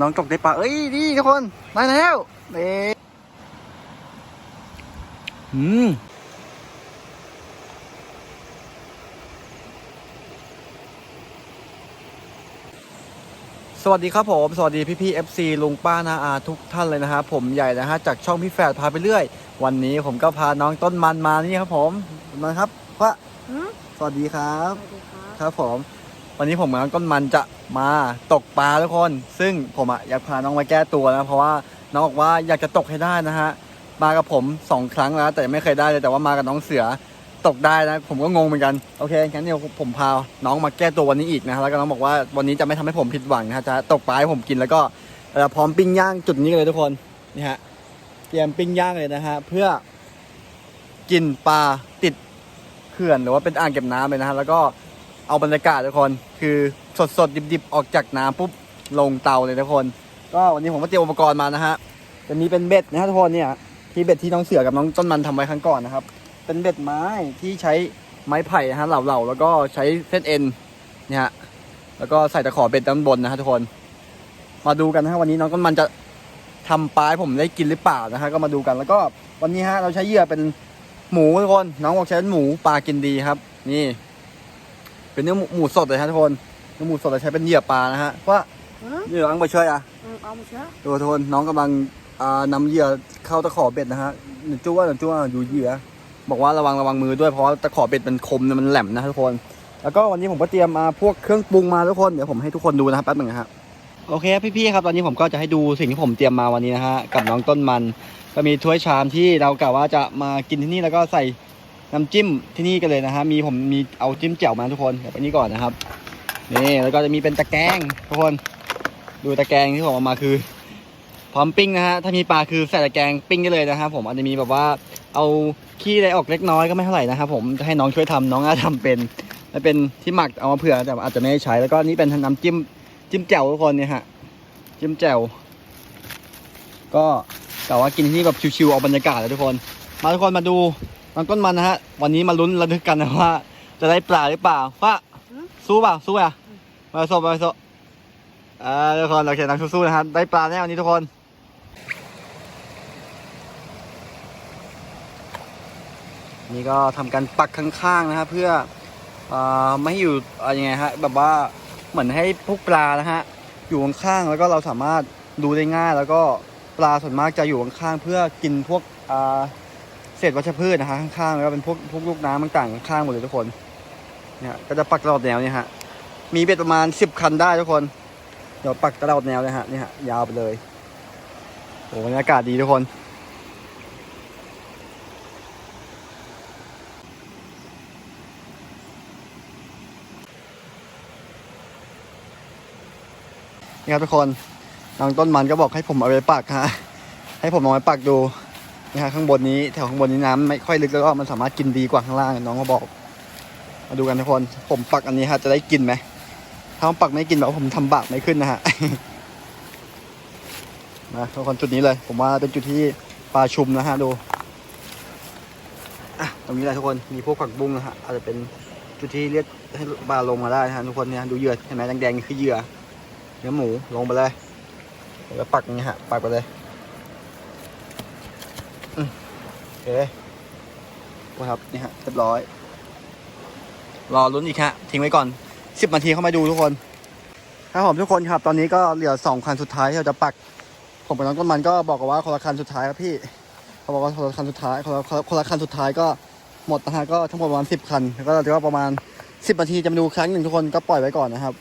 น้องตกได้ปลาเอ้ยนี่ทุกคนได้แล้วเด้อืมสวัสดีครับผม สวัสดีพี่พี่ๆ FC ลุงป้านาอาทุกท่านเลยนะครับผมใหญ่นะฮะจากช่องพี่แฝดพาไปเรื่อย วันนี้ผมก็พาน้องต้นมันมานี่ครับผมมาครับพระหืมสวัสดีครับสวัสดีครับ ครับผม วันนี้ผมกับน้องต้นมันจะมาตกปลาทุกคน ซึ่งผมอะอยากพาน้องมาแก้ตัวนะ เพราะว่าน้องบอกว่าอยากจะตกให้ได้นะฮะ มากับผมสองครั้งแล้ว แต่ยังไม่เคยได้เลยแต่ว่ามากับน้องเสือตกได้นะ ผมก็งงเหมือนกัน โอเคงั้นเดี๋ยวผมพาน้องมาแก้ตัววันนี้อีกนะแล้วก็น้องบอกว่าวันนี้จะไม่ทำให้ผมผิดหวังนะฮะจะตกปลาให้ผมกินแล้วก็พร้อมปิ้งย่างจุดนี้เลยทุกคนนี่ฮะเตรียมปิ้งย่างเลยนะฮะเพื่อกินปลาติดเขื่อนหรือว่าเป็นอ่างเก็บน้ำเลยนะฮะแล้วก็ เอาบรรยากาศทุกคน คือสดสดดิบๆออกจากน้ำปุ๊บลงเตาเลยทุกคน ก็วันนี้ผมก็เตรียมอุปกรณ์มานะฮะจะมีเป็นเบ็ดนะฮะทุกคนเนี่ยที่เบ็ดที่น้องเสือกับน้องต้นมันทำไว้ครั้งก่อนนะครับ เป็นเบ็ดไม้ที่ใช้ไม้ไผ่นะฮะเหล่าๆแล้วก็ใช้เส้นเอ็นเนี่ยฮะแล้วก็ใส่ตะขอเบ็ดด้านบนนะฮะทุกคน มาดูกันนะฮะวันนี้น้องต้นมันจะทำปลาให้ผมได้กินหรือเปล่านะฮะก็มาดูกันแล้วก็วันนี้ฮะเราใช้เหยื่อเป็นหมูทุกคน น้องบอกใช้เป็นหมูปลากินดีครับ นี่ เป็นเนื้อหมูหมูสดเลยฮะทุกคนเนื้อหมูสดเราใช้เป็นเหยื่อปลานะฮะว่าหืมเหยื่ออังไปช่วยอะอืมเอามาเชื่อดูทุกคนน้องกำลังอ่านำเหยื่อเข้าตะขอเบ็ดนะฮะหนูจ้วหนูจ้วอยู่เหยื่อบอกว่าระวังระวังมือด้วยเพราะว่าตะขอเบ็ดมันคมนะมันแหลมนะทุกคน แล้วก็วันนี้ผมก็เตรียมมาพวกเครื่องปรุงมาทุกคนเดี๋ยวผมให้ทุกคนดูนะครับแป๊บหนึงนะฮะโอเคพี่ๆครับตอนนี้ผมก็จะให้ดูสิ่งที่ผมเตรียมมาวันนี้นะฮะกับน้องต้นมัน ก็มีถ้วยชามที่เรากะว่าจะมากินที่นี่แล้วก็ใส่ น้ำจิ้มที่นี่กันเลยนะฮะมีผมมีเอาจิ้มแจ่วมาทุกคนเดี๋ยวไปนี่ก่อนนะครับนี่แล้วก็จะมีเป็นตะแกรงทุกคน ดูตะแกรงที่ผมเอามาคือ พร้อมปิ้งนะฮะถ้ามีปลาคือใส่ตะแกรงปิ้งได้เลยนะครับผมอาจจะมีแบบว่าเอาขี้อะไรออกเล็กน้อยก็ไม่เท่าไหร่นะครับผมจะให้น้องช่วยทำน้องอาทำเป็นและเป็นที่หมักเอามาเผื่อแต่อาจจะไม่ได้ใช้แล้วก็นี่เป็นน้ำจิ้มจิ้มแจ่วทุกคนเนี่ยฮะจิ้มแจ่วก็แต่ว่ากินที่นี่แบบชิวๆเอาบรรยากาศเลยทุกคน มาทุกคนมาดู น้องต้นมันนะฮะ วันนี้มาลุ้นระทึกกันนะว่า จะได้ปลาหรือเปล่าว่าสู้เปล่าสู้อะมาโซมาโซอ่าทุกคนเราเขียนนักสู้ๆนะครับได้ปลาแน่วันนี้ทุกคนนี่ก็ทำการปักข้างๆนะครับ เพื่ออ่าไม่ให้อยู่อะไรยังไงฮะแบบว่าเหมือนให้พวกปลานะฮะอยู่ข้างๆแล้วก็เราสามารถดูได้ง่าย แล้วก็ปลาส่วนมากจะอยู่ข้างๆเพื่อกินพวกอ่า เศษวัชพืชนะฮะข้างๆแล้วก็เป็นพวกพวกลูกน้ำต่างๆข้างๆหมดเลยทุกคนเนี่ยก็จะปักตลอดแนวเนี่ยฮะมีเบ็ดประมาณสิบคันได้ทุกคน เดี๋ยวปักตลอดแนวเลยฮะนี่ฮะยาวไปเลยโอ้บรรยากาศดีทุกคนนี่ครับทุกคนน้องต้นมันก็บอกให้ผมเอาไปปักฮะให้ผมเอาไปปักดู นี่ฮะข้างบนนี้แถวข้างบนนี้น้ำไม่ค่อยลึกแล้วก็มันสามารถกินดีกว่าข้างล่างน้องก็บอก มาดูกันทุกคนผมปักอันนี้ฮะจะได้กินไหมถ้าผมปักไม่กินแบบผมทำบาปไม่ขึ้นนะฮะมาทุกคนจุดนี้เลย ผมว่าเป็นจุดที่ปลาชุมนะฮะดูอะตรงนี้แหละทุกคนมีพวกผักบุ้งนะฮะอาจจะเป็นจุดที่เรียกให้ปลาลงมาได้นะฮะทุกคนเนี่ยดูเหยื่อเห็นไหมแดงๆนี่คือเหยื่อเนื้อหมูลงไปเลยแล้วปักนี้ฮะปักไปเลย โอเคครับนี่ฮะเรียบร้อย รอลุ้นอีกฮะทิ้งไว้ก่อนสิบนาทีเข้ามาดูทุกคนครับผมทุกคนครับ ตอนนี้ก็เหลือสองคันสุดท้ายที่เราจะปัก ผมกับน้องต้นมันก็บอกกันว่าคนละคันสุดท้ายครับพี่เขาบอกว่าคนละคันสุดท้ายคนละคนละคันสุดท้ายก็หมดนะฮะก็ทั้งหมดประมาณสิบคันแล้วก็ถือว่าประมาณสิบนาทีจะมาดูครั้งหนึ่งทุกคนก็ปล่อยไว้ก่อนนะครับ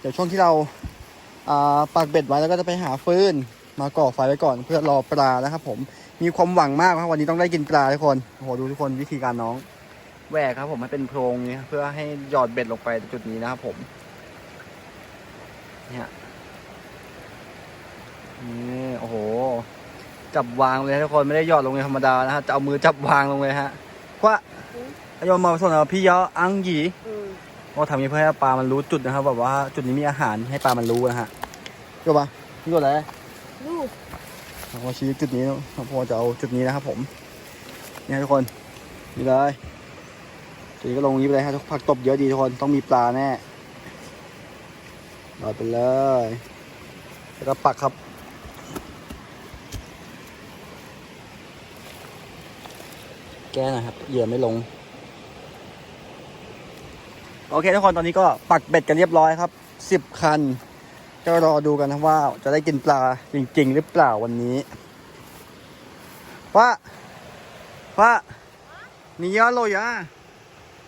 เดี๋ยวช่วงที่เราอ่าปักเบ็ดไว้แล้วก็จะไปหาฟืนมาก่อไฟไว้ก่อนเพื่อรอปลานะครับผม มีความหวังมากครับวันนี้ต้องได้กินปลาทุกคนโอ้โหดูทุกคนวิธีการน้องแหวกครับ ผมให้เป็นโพรงนี้เพื่อให้หยอดเบ็ดลงไปจุดนี้นะครับผมเนี่ยนี่โอ้โห จับวางเลยทุกคนไม่ได้หยอดลงในธรรมดานะฮะจะเอามือจับวางลงเลยฮะว่าอายอมมาส่วนพี่ยออังหยีอืมก็ทำนี้เพื่อให้ปลามันรู้จุดนะครับแบบว่าจุดนี้มีอาหารให้ปลามันรู้นะฮะยกปะนี่กดอะไรลูก ผมชี้จุดนี้นะพอจะเอาจุดนี้นะครับผมนี่ฮะทุกคนนี่เลยจุดนี้ก็ลงนี้ไปเลยฮะทุกผักตบเยอะดีทุกคนต้องมีปลาแน่รอดไปเลยแล้วก็ปักครับแก้นะครับเหยื่อไม่ลง โอเคทุกคนตอนนี้ก็ปักเบ็ดกันเรียบร้อยครับสิบคัน ก็รอดูกันนะว่าจะได้กินปลาจริง ๆ หรือเปล่าวันนี้ว่าว่ามีเยอะเลยอะ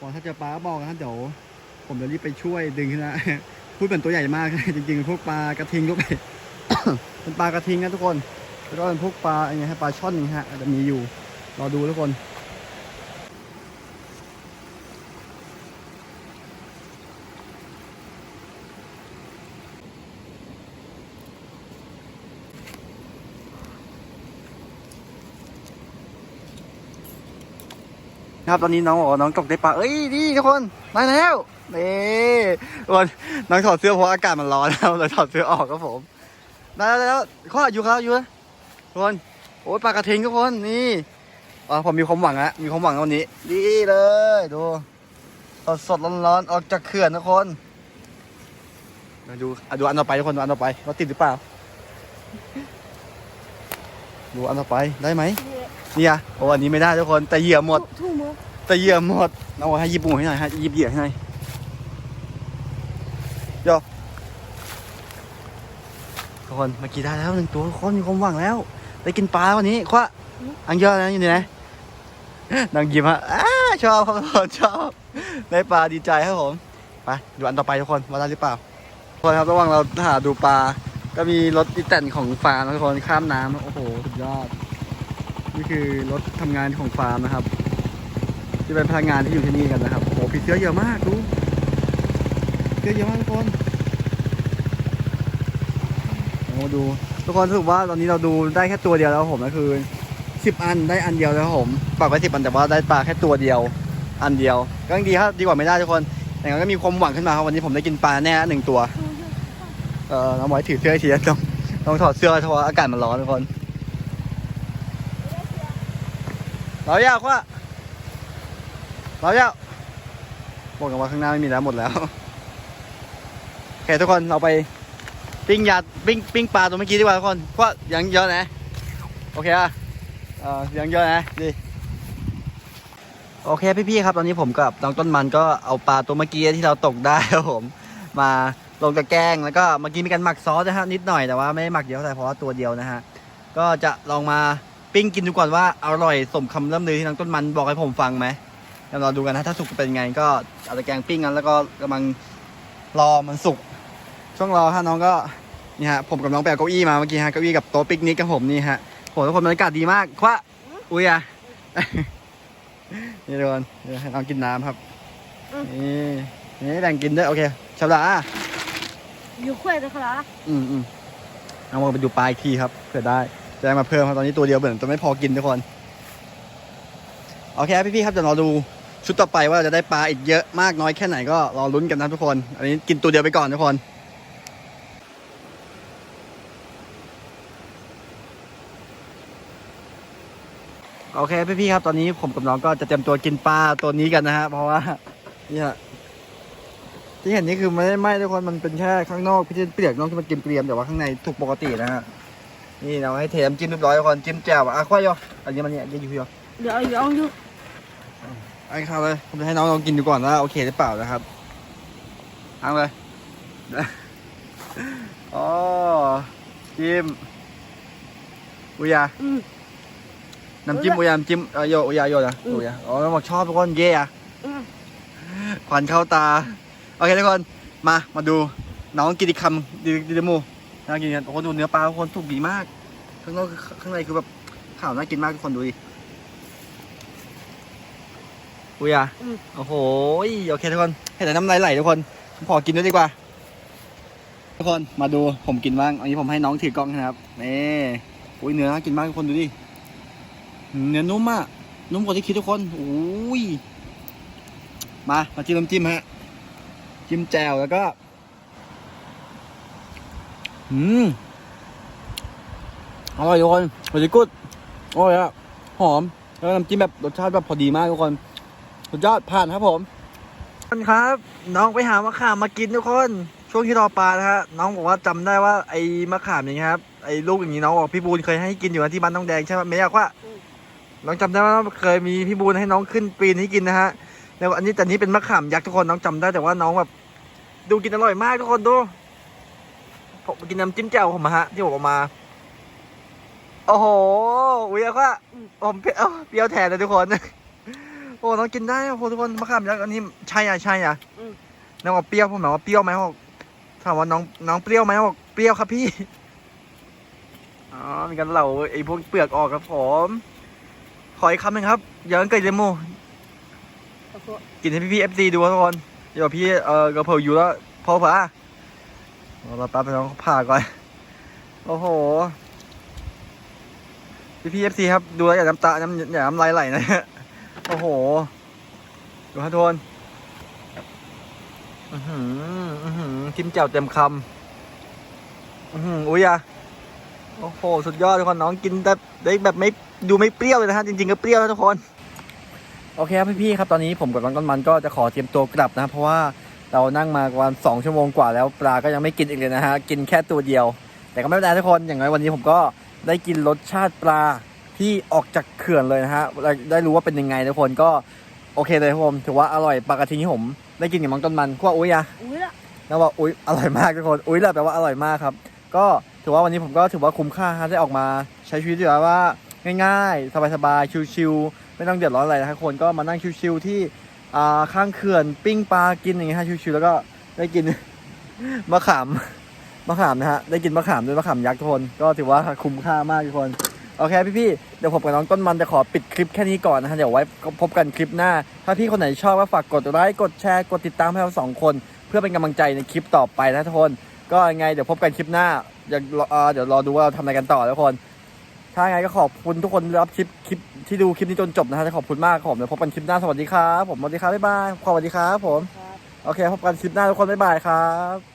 บอกถ้าเจอปลาบอกนะเดี๋ยวผมจะรีบไปช่วยดึงขึ้นนะพูดเป็นตัวใหญ่มากจริง ๆ พวกปลากระทิงลูกเป็นปลากระทิงนะทุกคนแล้วก็เป็นพวกปลาอะไรเงี้ยปลาช่อนนี่ฮะจะมีอยู่รอดูทุกคน นะครับตอนนี้น้องบอกว่าน้องตกได้ปลาเอ้ยนี่ทุกคนมาแล้วนี่ทุกคนน้องถอดเสื้อเพราะอากาศมันร้อนแล้วเลยถอดเสื้อออกครับผมได้แล้วได้แล้วข้ออยู่ครับอยู่ทุกคนโอ้ยปลากระทิงทุกคนนี่อ๋อผมมีความหวังแล้วมีความหวังวันนี้ดีเลยดูสดสดร้อนๆออกจากเขื่อนทุกคนมาดูอะดูอันต่อไปทุกคนดูอันต่อไปว่าติดหรือเปล่า ดูอันต่อไปได้ไหม เนี่ยโอ้อันนี้ไม่ได้ทุกคนแต่เหยื่อหมด ถูกมั้ยแต่เหยื่อหมดเอาให้ยิบปูให้หน่อยฮะยิบเหยื่อให้หน่อยโยทุกคนเมื่อกี้ได้แล้วหนึ่งตัวทุกคนมีความหวังแล้ว ได้กินปลาวันนี้คว้าอังเยอะนะอยู่นี่นะนางยิ้มฮะอ้าชอบครับทุกคนชอบได้ปลาดีใจครับผมไปดูอันต่อไปทุกคนว่าได้หรือเปล่าทุกคนครับระหว่างเราหาดูปลาก็มีรถอีแตนของฟาร์มนะทุกคนข้ามน้ำโอ้โหสุดยอด นี่คือรถทำงานของฟาร์มนะครับ ที่เป็นพนักงานที่อยู่ที่นี่กันนะครับโอ้โหผีเสื้อเยอะมากดูเสื้อเยอะมากทุกคนมาดูทุกคนสรุปว่าตอนนี้เราดูได้แค่ตัวเดียวแล้วผมก็คือสิบอันได้อันเดียวแล้วผมปักไว้สิบอันแต่ว่าได้ปลาแค่ตัวเดียว อันเดียวก็ยังดีครับดีกว่าไม่ได้ทุกคนแต่ก็มีความหวังขึ้นมาครับวันนี้ผมได้กินปลาแน่หนึ่งตัวเออน้องบอยถือเสื้ออีกทีนะต้องต้องถอดเสื้อเพราะอากาศมันร้อนทุกคน เราอยากว่าเราอยากบอกกันว่าข้างหน้าไม่มีแล้วหมดแล้วโอเคทุกคนเราไปปิ้งยาปิ้งปิ้งปลาตัวเมื่อกี้ดีกว่าทุกคนเพราะยังเยอะนะโอเคอะเออยังเยอะนะดีโอเคพี่ๆครับตอนนี้ผมกับน้องต้นมันก็เอาปลาตัวเมื่อกี้ที่เราตกได้ครับผมมาลงตะแกรงแล้วก็เมื่อกี้มีการหมักซอสนะฮะนิดหน่อยแต่ว่าไม่ได้หมักเยอะเท่าไหร่เพราะว่าตัวเดียวนะฮะก็จะลองมา ปิ้งกินดูก่อนว่าอร่อยสมคำล่ำลือที่นางต้นมันบอกให้ผมฟังไหมเดี๋ยวเราดูกันนะถ้าสุกเป็นไงก็เอาตะแกรงปิ้งกันแล้วก็กำลังรอมันสุก ช่วงรอถ้าน้องก็นี่ฮะผมกับน้องแปลเก้าอี้มาเมื่อกี้ฮะเก้าอี้กับโต๊ะปิกนิกกับผมนี่ฮะโหทุกคนบรรยากาศดีมากคว้าอุ้ยอะนี่ทุกคนเดี๋น้องกินน้ำครับนี่นี่แบ่งกินด้วยโอเคชาวดาอยู่คุยกันเหรออืมอืมเอามาไปดูปลายทีครับเผื่อได้ ได้มาเพิ่มครับตอนนี้ตัวเดียวเหมือนจะไม่พอกินทุกคนโอเคพี่ๆครับเดี๋ยวราดูชุดต่อไปว่าจะได้ปลาอีกเยอะมากน้อยแค่ไหนก็รอลุ้นกันนะทุกคน อันนี้กินตัวเดียวไปก่อนทุกคนโอเคพี่ๆครับตอนนี้ผมกับน้องก็จะเตรียมตัวกินปลาตัวนี้กันนะฮะเพราะว่าเนี่ยที่เห็นนี่คือไม่ได้ไหม้ทุกคนมันเป็นแค่ข้างนอกพี่เปลือกนอกที่มันกินเกรียมแต่ว่าข้างในถูกปกตินะฮะ นี่เราให้เทน้ำจิ้มเรียบร้อยทุกคนจิ้มแจ่วอะควายโยอันนี้มันเนี่ยยืดอยู่พี่โยเดี๋ยวเอาอยู่ไอ้ข้าวเลยผมจะให้น้องลองกินดูก่อนว่าโอเคหรือเปล่านะครับเอาเลยอ๋อจิ้มอุยาอืมน้ำจิ้มอุยาน้ำจิ้มเออโยอุยาโยนะอืมอุยาอ๋อบอกชอบทุกคนเย่อะอืมควันเข้าตา โอเคทุกคนมามาดูน้องกินอีกคำดีดีดมู น่ากินกันโอ้โหดูเนื้อปลาทุกคนถูกดีมาก ข้างนอกคือข้างในคือแบบข่าวน่ากินมากทุกคนดูดิอุยอะอืมโอ้โหโอเคทุกคนให้แต่น้ำลายไหลทุกคนผมขอกินด้วยดีกว่า ทุกคนมาดูผมกินบ้างอันนี้ผมให้น้องถือกล้องนะครับนี่อุ้ยเนื้อน่ากินมากทุกคนดูดิเนื้อนุ่มมากนุ่มกว่าที่คิดทุกคนโอ้ยมามาจิ้มน้ำจิ้มฮะจิ้มแจ่วแล้วก็ อืมอร่อยทุกคนอร่อยกุดอร่อยอะหอม แล้วน้ำจิ้มแบบรสชาติแบบพอดีมากทุกคนสุดยอดผ่านครับผมทุกคนครับ น้องไปหามะขามมากินทุกคน ช่วงที่รอปลานะฮะน้องบอกว่าจำได้ว่าไอ้มะขามอย่างเงี้ครับไอ้ลูกอย่างนี้น้องบอกพี่บูนเคยให้กินอยู่นะที่บ้านน้องแดงใช่ไหมไม่อยากว่าน้องจำได้ว่าเคยมีพี่บูนให้น้องขึ้นปีนให้กินนะฮะแล้วอันนี้แต่นี้เป็นมะขามยักษ์ทุกคนน้องจำได้แต่ว่าน้องแบบดูกินอร่อยมากทุกคนดู ผมกินน้ำจิ้มแจ่วผมอะฮะที่ผมเอามา โอ้โหอุ้ยอะว่าผมเปรี้ยวเปรี้ยวแทนเลยทุกคน โอ้น้องกินได้โอ้โหทุกคนมะขามยักษ์อันนี้ใช่อะใช่อะอืมน้องบอกเปรี้ยวผมถามว่าเปรี้ยวไหมเขาบอกถามว่าน้องน้องเปรี้ยวไหมเขาบอกเปรี้ยวครับพี่อ๋อมีการเหล่าไอ้พวกเปลือกออกครับผมขออีกคำหนึ่งครับอย่าเกิดเดโมขอโทษกินให้พี่พี่เอฟซีดูครับทุกคนเดี๋ยวพี่เออกระเพราอยู่แล้วพอผ่า เราแป๊บไปน้องผ่าก่อน โอ้โห พี่พีเอฟซีครับ ดูแล้วอย่าน้ำตาน้ำอย่าน้ำลายไหลนะโอ้โห ดูครับทุนอือหืออือหือจิ้มแจ่วเต็มคำอือหืออุ้ยอะโอ้โห สุดยอดทุกคนน้องกินแบบได้แบบไม่ดูไม่เปรี้ยวเลยนะฮะจริงๆก็เปรี้ยวนะทุกคน โอเคครับพี่ๆครับตอนนี้ผมกับน้องต้นมันก็จะขอเตรียมตัวกลับนะเพราะว่า เรานั่งมาประมาณสองชั่วโมงกว่าแล้วปลาก็ยังไม่กินอีกเลยนะฮะ กินแค่ตัวเดียว แต่ก็ไม่เป็นไรทุกคน อย่างน้อยวันนี้ผมก็ได้กินรสชาติปลาที่ออกจากเขื่อนเลยนะฮะได้ได้รู้ว่าเป็นยังไงทุกคนก็โอเคเลยครับผม ถือว่าอร่อยปลากระทิงที่ผมได้กินกับน้องต้นมันก็อุ้ยอะอุ้ยละแล้วบอกอุ้ยอร่อยมากทุกคน อุ้ยแหละแปลว่าอร่อยมากครับ ก็ถือว่าวันนี้ผมก็ถือว่าคุ้มค่าฮะได้ออกมาใช้ชีวิตแบบว่าง่ายๆ สบายๆ ชิวๆไม่ต้องเดือดร้อนอะไรนะทุกคน ก็มานั่งชิวๆที่อ่า ข้างเขื่อนปิ้งปลากินอย่างเงี้ยฮะชิวๆแล้วก็ได้กินมะขามมะขามนะฮะได้กินมะขามด้วยมะขามยักษ์ทุกคนก็ถือว่าคุ้มค่ามากทุกคนโอเคพี่ๆเดี๋ยวผมกับน้องต้นมันจะขอปิดคลิปแค่นี้ก่อนนะฮะเดี๋ยวไว้พบกันคลิปหน้า ถ้าพี่คนไหนชอบก็ฝากกดไลค์กดแชร์กดติดตามให้เราสองคน เพื่อเป็นกำลังใจในคลิปต่อไปนะทุกคน ก็ยังไงเดี๋ยวพบกันคลิปหน้าอย่ารอเอ่อเดี๋ยวรอดูว่าเราทำอะไรกันต่อทุกคน ถ้าไงก็ขอบคุณทุกคนรับคลิปคลิปที่ดูคลิปนี้จนจบนะฮะขอบคุณมากครับผมเดี๋ยวพบกันคลิปหน้าสวัสดีครับผมสวัสดีครับบ๊ายบายขอสวัสดีครับผมโอเคพบกันคลิปหน้าทุกคนบ๊ายบายครับ